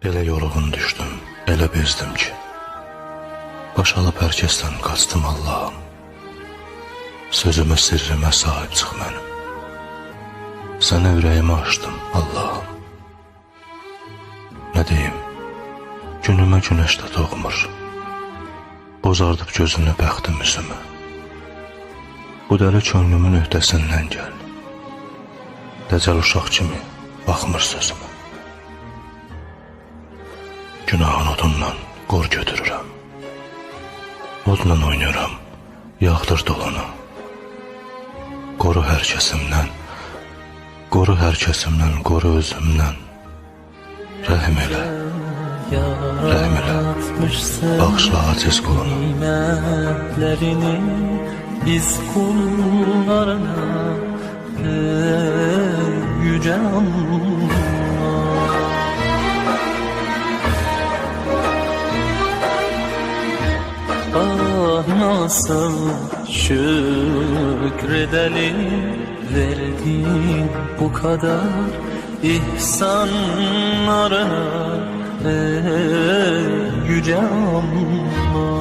Elə yorğun düşdüm, elə bezdim ki. Baş alıb hər kəsdən qaçdım Allahım. Sözümə, sirrimə sahib çıx mənim. Sənə ürəyimi açdım Allahım. Nə deyim? Günümə günəş də doğmur. Bozardıb gözünü bəxtim üzümü. Bu dəli könlümün öhdəsindən gəl. Dəcəl uşaq kimi baxmır sözümə. Günahın odundan qor götürürəm. Odla oynayıram, yağdır dolanı. Qoru hər kəsimdən, qoru hər kəsimdən, qoru özümdən. Rəhim elə, rəhim elə, bağışla aciz qulunu. nimetlerini biz kullarına ey yüce Allah Ah nasıl şükredelim verdiğin bu kadar ihsanlarına ey yüce Allah